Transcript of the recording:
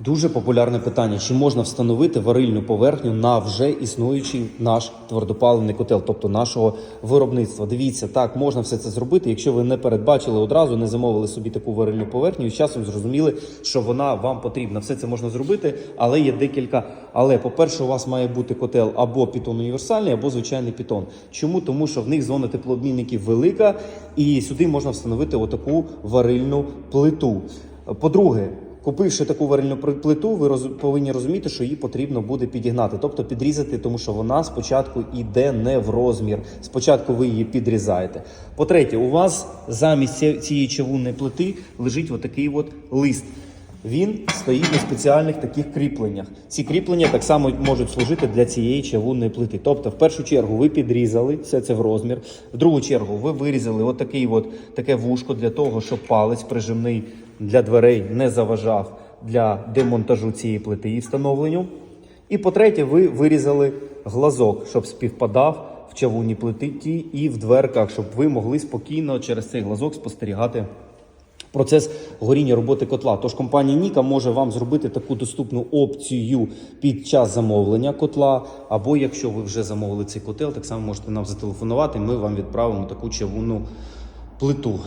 Дуже популярне питання: чи можна встановити варильну поверхню на вже існуючий наш твердопаливний котел, тобто нашого виробництва? Дивіться, так можна все це зробити, якщо ви не передбачили одразу, не замовили собі таку варильну поверхню і з часом зрозуміли, що вона вам потрібна. Все це можна зробити, але є декілька. Але по-перше, у вас має бути котел або пітон універсальний, або звичайний пітон. Чому? Тому що в них зона теплообмінників велика, і сюди можна встановити отаку варильну плиту. По-друге, Купивши таку варильну плиту, ви роз, повинні розуміти, що її потрібно буде підігнати, тобто підрізати, тому що вона спочатку йде не в розмір. Спочатку ви її підрізаєте. По-третє, у вас замість цієї чавунної плити лежить отакий от лист. Він стоїть на спеціальних таких кріпленнях. Ці кріплення так само можуть служити для цієї чавунної плити. Тобто, в першу чергу ви підрізали все це в розмір. В другу чергу ви вирізали отакий от, таке вушко для того, щоб палець прижимний для дверей не заважав для демонтажу цієї плити і встановленню. І по-третє, ви вирізали глазок, щоб співпадав в чавунній плиті і в дверках, щоб ви могли спокійно через цей глазок спостерігати процес горіння роботи котла. Тож компанія Ніка може вам зробити таку доступну опцію під час замовлення котла. Або якщо ви вже замовили цей котел, так само можете нам зателефонувати. Ми вам відправимо таку чавунну плиту.